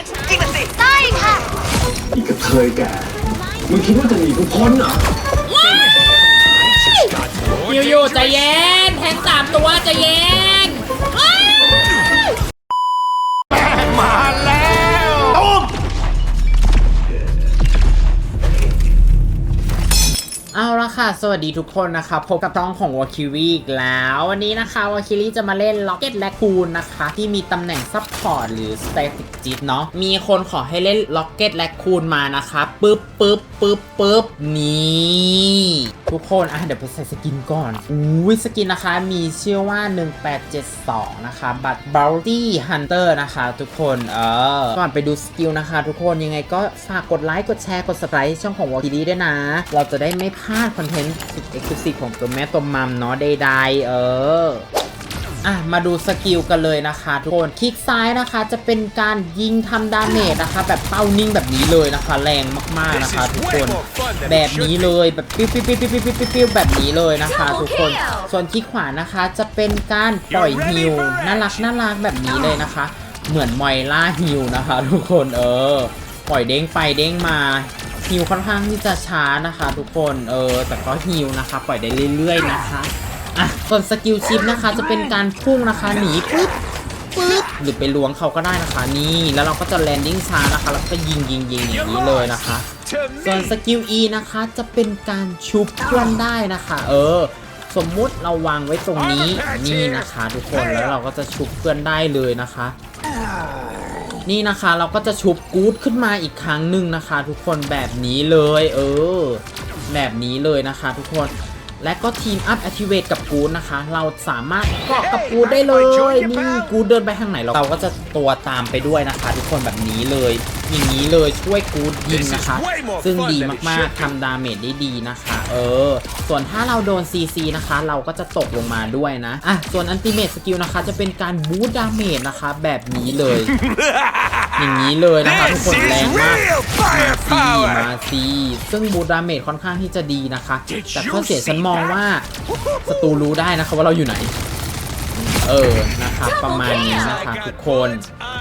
นจริงนสิได้ค่ะอีกกระเทยแกมึงคิดว่าจะหนีกูพ้นเหรอยูยูใจเย็นแทงสามตัวใจเย็น ละค่ะ สวัสดีทุกคนนะคะ พบกับต้องของวาคิวีอีกแล้ว วันนี้นะคะวาคิรีจะมาเล่นล็อกเก็ตและคูนนะคะ ที่มีตำแหน่งซับพอร์ตหรือสเตติกจิตเนาะ มีคนขอให้เล่นล็อกเก็ตและคูนมานะคะปึ๊บปึ๊บปึ๊บปึ๊บนี่ทุกคนอะเดี๋ยวไปใส่สกินก่อนอุ้ยสกินนะคะ มีชื่อว่า 1872 นะคะ บัตร Bounty Hunter นะคะ ทุกคน เออ ก่อนไปดูสกิลนะคะ ทุกคนยังไงก็ฝากกดไลค์ กดแชร์ กด subscribe ช่องของวอลคิรีด้วยนะ เราจะได้ไม่พลาดคอนเทนต์สุดเอ็กซ์คลูซีฟของตัวแม่ตัวมัมเนาะใดๆเอออะ มาดูสกิลกันเลยนะคะทุกคนคลิกซ้ายนะคะจะเป็นการยิงทำดาเมจนะคะ แบบเป้านิ่งแบบนี้เลยนะคะ แรงมากๆนะคะ ทุกคนแบบนี้เลยแบบปิ้วปิ้วปิ้วปิ้วปิ้วปิ้วปิ้วแบบนี้เลยนะคะ ทุกคนส่วนคลิกขวานะคะจะเป็นการปล่อยฮิวน่ารักน่ารักแบบนี้เลยนะคะ เหมือนมอยล่าฮิวนะคะ ทุกคนเออ ปล่อยเด้งไปเด้งมา ฮิวค่อนข้างที่จะช้านะคะ ทุกคนเออแต่ก็ฮิวนะคะ ปล่อยได้เรื่อยๆนะคะอะส่วนสกิลชิปนะคะ จะเป็นการพุ่งนะคะหนีปุ๊บปุ๊บหรือไปล้วงเขาก็ได้นะคะ นี่แล้วเราก็จะแลนดิ้งช้านะคะ แล้วก็ยิงยิงยิงอย่างนี้เลยนะคะ ส่วนสกิล E นะคะจะเป็นการชุบเพื่อนได้นะคะ เออ สมมุติเราวางไว้ตรงนี้นี่นะคะ ทุกคนแล้วเราก็จะชุบเพื่อนได้เลยนะคะ นี่นะคะเราก็จะชุบกู๊ดขึ้นมาอีกครั้งหนึ่งนะคะ ทุกคนแบบนี้เลย เออ แบบนี้เลยนะคะ ทุกคน และก็ทีมอัพแอ i v เวตกับกูดนะคะ เราสามารถเกาะกับกูดได้เลยนี่กูดเดินไปทางไหนเราเราก็จะตัวตามไปด้วยนะคะ ทุกคนแบบนี้เลยอย่างนี้เลยช่วยกูดยิงนะคะ ซึ่งดีมากๆทำดาเมจได้ดีนะคะ เออ ส่วนถ้าเราโดน CC นะคะ เราก็จะตกลงมาด้วยนะอะส่วนอันติเม e สกิลนะคะ จะเป็นการบูสต์ดาเมจนะคะ แบบนี้เลย อย่างนี้เลยนะคะทุกคนแรงมากมา ซีมาซีซึ่งบูสต์ดาเมจค่อนข้างที่จะดีนะคะ แต่ข้อเสียฉันมองว่าศัตรูรู้ได้นะคะว่าเราอยู่ไหน เออนะคะประมาณนี้นะคะทุกคน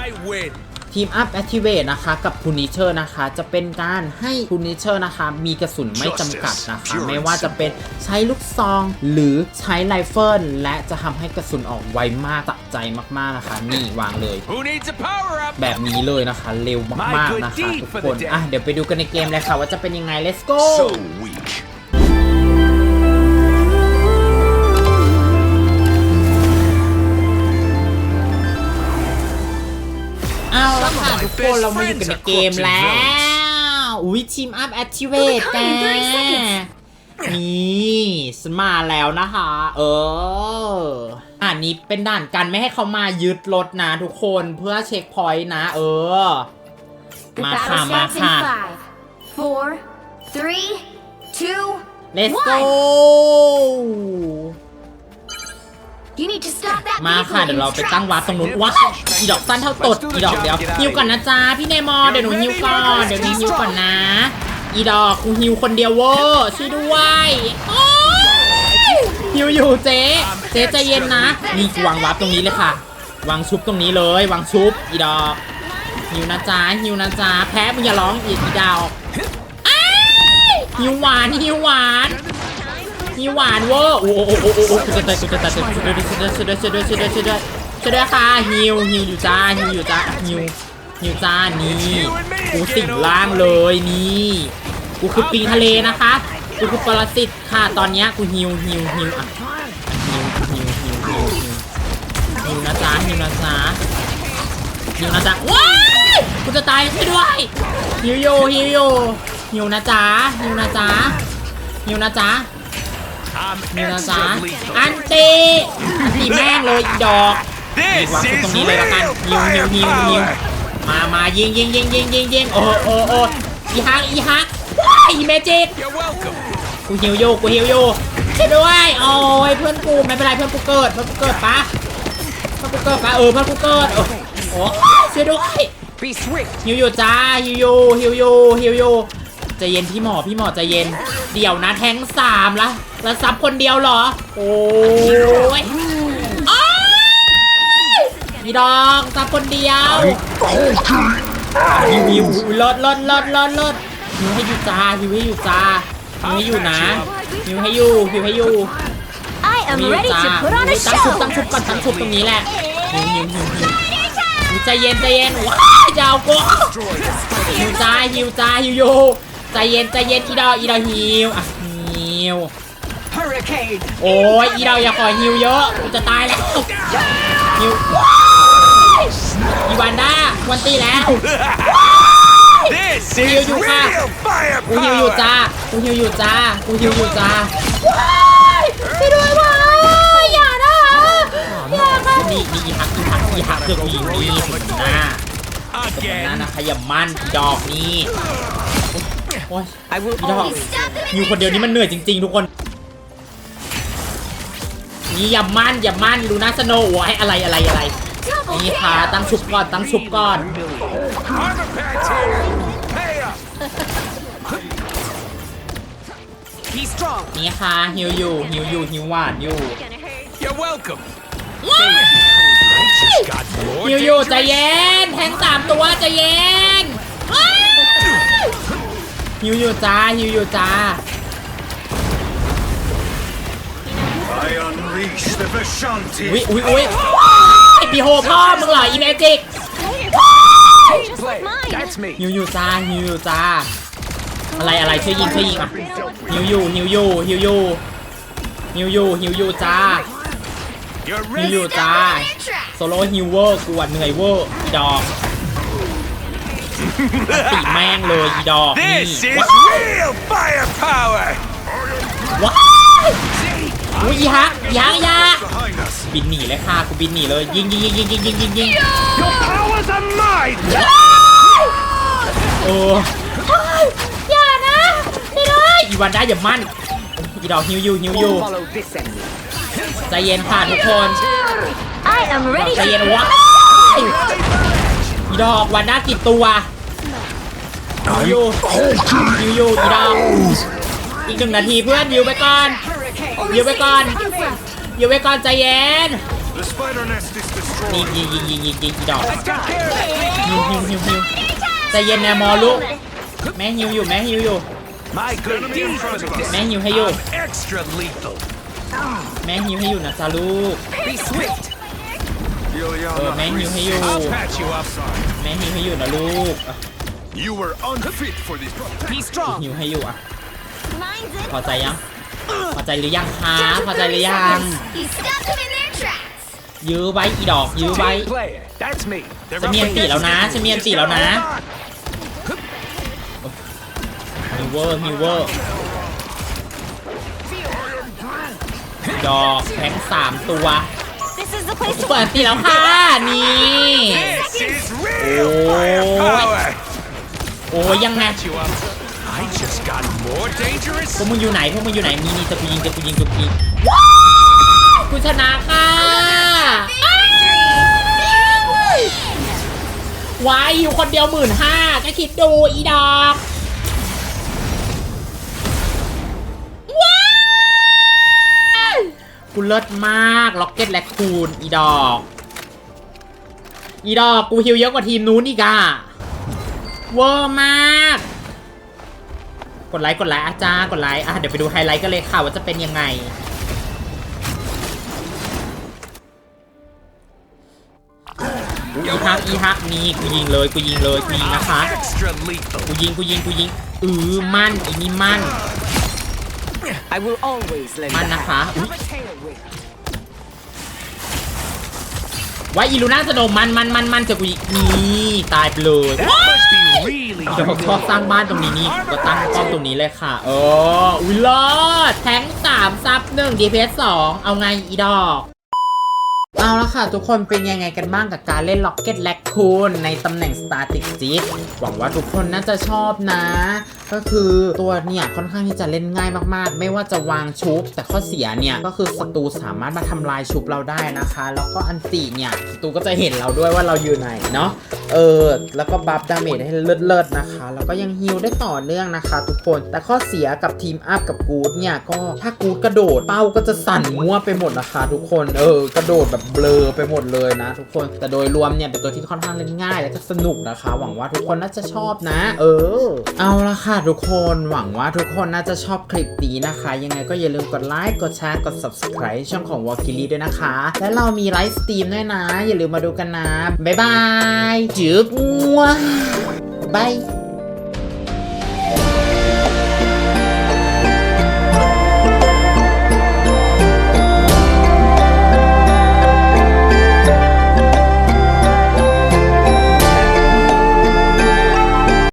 I win ทีมอัพแอ i v เวตนะคะกับ p u n i s h e r นะคะ จะเป็นการให้ p u n i s h e r นะคะ มีกระสุนไม่จำกัดนะคะ ไม่ว่าจะเป็นใช้ลูกซองหรือใช้ไรเฟิลและจะทำให้กระสุนออกไวมากตัดใจมากๆนะคะ นี่วางเลย Who needs a power up แบบนี้เลยนะคะ เร็วมากๆนะคะทุกคนอะเดี๋ยวไปดูกันในเกมเลยค่ะว่าจะเป็นยังไง let's go so weak เอาละค่ะทุกคนเรามาอยู่กันในเกมแล้ว อุ้ยทีมอัพแอ i v เวตแกนี่ฉันมาแล้วนะคะ เอออันนี้เป็นด่านกันไม่ให้เขามายึดรถนะทุกคนเพื่อเช็คพอยต์นะ เออ The มาค่ะ battle มา starts in ค่ะ five, four, three, two, let's one. go มา vehicle ค่ะเดี๋ยว in เราไป its ตั้ง tracks. วาร์ปตรงนู้นว้าอีดอกสั้นเท่าตดอีดอกเดี๋ยวฮิวก่อนนะจ๊ะพี่เนมอเดี๋ยวหนูฮิวก่อนเดี๋ยวหนูฮิวก่อนนะ อีดอกกูฮิวคนเดียวเวอร์ช่วยด้วยโอ๊ยฮิวอยู่เจ๊เจ๊ใจเย็นนะนี่กูวางวาร์ปตรงนี้เลยค่ะ วางชุบตรงนี้เลยวางชุบอีดอกฮิวนะจ๊ะฮิวนะจ๊ะแพ้มึงอย่าร้องอีกอีดอกอ้ายฮิวหวานฮิวหวาน มีหวานเวอร์โอ้โหโอ้โหโอ้โหโอ้โหกูจะตายกูจะตายช่วยด้วยช่วยด้วยช่วยด้วยช่วยด้วยช่วยด้วยช่วยด้วยช่วยด้วยค่ะฮิวฮิวอยู่จ้าฮิวอยู่จ้าฮิวฮิวจ้านี่กูสิงล่างเลยนี่กูคือปิงทะเลนะคะกูคือปรสิตค่ะตอนเนี้ยกูฮิวฮิวฮิวอะฮิวฮิวฮิวฮิวฮิวฮิวนะจ๊ะฮิวนะจ๊ะฮิวนะจ๊ะว้ายกูจะตายช่วยด้วยฮิวโยฮิวโยฮิวนะจ๊ะฮิวนะจ๊ะฮิวนะจ๊ะ I'm นี่นะจ๊ะ excellent อัน lethal ตีอันตีแม่งเลยอีดอก This วางต is รงนี้เลยละกัน real ฮิวฮิวฮิวฮิว firepower มามายิงยิงยิงยิงยิงยิงโอ้โอ้โอ้อีฮักอีฮักว้ายอีเมจิก You're welcome กูฮิวโยกูฮิวโยช่วยด้วยโอ้ยเพื่อนกูไม่เป็นไรเพื่อนกูเกิดเพื่อนกูเกิดปะเพื่อนกูเกิดปะเออเพื่อนกูเกิดโอ้โอ้ช่วยด้วย Be swift ฮิวโยจ้าฮิวโยฮิวโยฮิวโย ใจเย็นพี่หมอพี่หมอใจเย็น เดี๋ยวนะแทงสามละแล้วซับคนเดียวเหรอ โอ้ยโอ้ยพี่ดองซับคนเดียวฮิวฮิวอุ๊ยลดลดลดลดลดฮิวให้อยู่จ้าฮิวให้อยู่จ้าฮิวให้อยู่นะฮิวให้อยู่ฮิวให้อยู่ I am ฮิว ready จ้า to put on a ตั้งชุบ show. ตั้งชุบก่อนตั้งชุบตรงนี้แหละฮิวฮิวฮิวฮิวฮิวใจเย็นใจเย็นว้ายยาวกว่าฮิวจ้าฮิวจ้าฮิวอยู่ ใจเย็นใจเย็นอีดออีดอฮิวอะฮิว Hurricane! โอ้ยอีดาวอย่าขอฮิวเยอะกูจะตายแล้วฮิวอีวันด้าวันตีแล้ว This Hiu is Yu Ka. real กูฮิวอยู่ firepower! จ้ากูฮิวอยู่จ้ากูฮิวอยู่จ้าไปด้วยวะอย่านะอย่าค่ะนี่นี่อีหักอีหักอีหักเกือบอีนี่ถึงหน้านั่น Again! นะขยำมันอีดอกนี่ โอ้ย I will อีดอก always อยู่คนเดียวนี่มันเหนื่อยจริง ๆ ทุกคน นี่อย่ามั่นอย่ามั่นดูน่าสโนว์ไว้อะไรอะไรอะไร นี่ค่ะตั้งชุบก่อนตั้งชุบก่อน Armor packs here! Pay up! be strong. นี่ค่ะฮิวอยู่ฮิวอยู่ฮิวหวานอยู่ You're welcome! I just got more ฮิวอยู่ใจ dangerous. เย็นแทงสามตัวใจเย็ ฮิวอยู่จ้าฮิวอยู่จ้า I unleash the Vishanti! อุ้ยอุ้ยอุ้ยไอปีโฮพ่อมึงเหรออีเมจิก Play. That's me. ฮิวอยู่จ้าฮิวอยู่จ้า อะไรอะไรช่วยยิงช่วยยิงอะ ฮิวอยู่ฮิวอยู่ฮิวอยู่ฮิวอยู่ฮิวอยู่จ้า You're ฮิวอยู่ ready? จ้า โซโล่ฮิวเวอร์กูอะเหนื่อยเวอร์อีดอกอัน ติแม่งเลยอีดอกนี่ This is ว้า real firepower! ว้ายอุ้ยอีฮักอีฮักอีฮัก Behind us! บินหนีเลยค่ะกูบินหนีเลยยิงยิงยิงยิงยิงยิงยิงยิง Your powers are mine! เอออย่านะไม่ได้อีวันได้อย่ามั่นอีดอกฮิวอยู่ฮิวอยู่ Follow this enemy. ใจเย็นค่ะทุกคน I am ready ใจ to เย็นว้ายอี ดอกวันด้ากี่ตัวฮิวอยู่ฮิวอยู่อีดอกอีกหนึ่งนาทีเพื่อนยิวไปก่อน Hurricane. ยิวไปก่อนยิวไปก่อนใจเย็น The spider nest is ยิง destroyed! ยิงยิงยิงยิงยิงอีดอก Got care of that. ฮิวฮิวฮิวฮิวใจเย็นแนมอลูกแม่ฮิวอยู่แม่ฮิวอยู่ My good deed for this! แม่ฮิวให้อยู่ I'm extra lethal! แม่ฮิวให้อยู่นะจ๊ะลูก Be swift. Liliana, man, you hear you. I'll patch you up. แม่ฮิวให้อยู่นะลูกอะ You were unfit for this. Be strong. ฮิวให้อยู่อะ Mine's in. พอใจยัง พอใจหรือยังคะพอใจหรือยัง He stopped them in their tracks. ยื้อไว้อีดอก ยื้อไว้ Team player. That's me. จะมีอันตีแล้วนะจะมีอันตีแล้วนะฮิวเวอร์ฮิวเวอร์ดอกแทงสามตัว This is the place เปิดตีแล้วค่ะ นี่ This is real firepower! โอ้ยยังไง Patch you up. I just got more dangerous. พวกมึงอยู่ไหน พวกมึงอยู่ไหน มีนี่จะกูยิงจะกูยิงจะกูยิงว้าวกูชนะค่ะอ้ายว้ายอยู่คนเดียวหมื่นห้าก็คิดดูอีดอก เลิศมากล็อกเก็ตและคูณอีดอก อีดอกกูฮิวเยอะกว่าทีมนู้นอีกอะเวอร์มาก กดไลค์กดไลค์อาจารย์กดไลค์อะเดี๋ยวไปดูไฮไลท์กันเลยค่ะว่าจะเป็นยังไงอีฮักอีฮักนี่กูยิงเลยกูยิงเลยกูยิงนะคะกูยิงกูยิงกูยิงเออมั่นอีนี่มั่น I will always lend มั่น a นะคะ hand. อุ๊ย Hurricane away. ไว้อีลูน่าสโนว์มันมันมันมันจะกูยิงนี่ตายไปเลย That must be really เดี๋ยวผมชอบสร้างบ้านตรงนี้นี่ก็ตั้งป้อมตรงนี้เลยค่ะ เอออุ้ยเลิศแทงสามซับหนึ่งดีเพสสองเอาไงอีดอก เอาละค่ะ ทุกคนเป็นยังไงกันบ้างกับการเล่น Rocket และคูนในตำแหน่ง Static j i t หวังว่าทุกคนน่าจะชอบนะ ก็คือตัวเนี่ยค่อนข้างที่จะเล่นง่ายมากๆ ไม่ว่าจะวางชุบ แต่ข้อเสียเนี่ยก็คือศัตรูสามารถมาทำลายชุบเราได้นะคะ แล้วก็อันติเนี่ยศัตรูก็จะเห็นเราด้วยว่าเราอยู่ไหนเนาะเออแล้วก็บัฟดาเมจให้เลิศๆนะคะ แล้วก็ยังฮิลได้ต่อเนื่องนะคะ ทุกคนแต่ข้อเสียกับทีมอัพกับกูดเนี่ยก็ถ้ากูดกระโดดเป้าก็จะสั่นมั่วไปหมดนะคะทุกคนเออกระโดดแบบเบลอไปหมดเลยนะ ทุกคนแต่โดยรวมเนี่ยเป็นตัวที่ค่อนข้างเล่นง่าย และก็สนุกนะคะ หวังว่าทุกคนน่าจะชอบนะ เออ เอาละค่ะทุกคนหวังว่าทุกคนน่าจะชอบคลิปนี้นะคะ ยังไงก็อย่าลืมกดไลค์กดแชร์กด subscribe ช่องของวอลกิลี่ด้วยนะคะ และเรามีไลฟ์สตรีมด้วยนะ อย่าลืมมาดูกันนะ บ๊ายบายจืบงัวบาย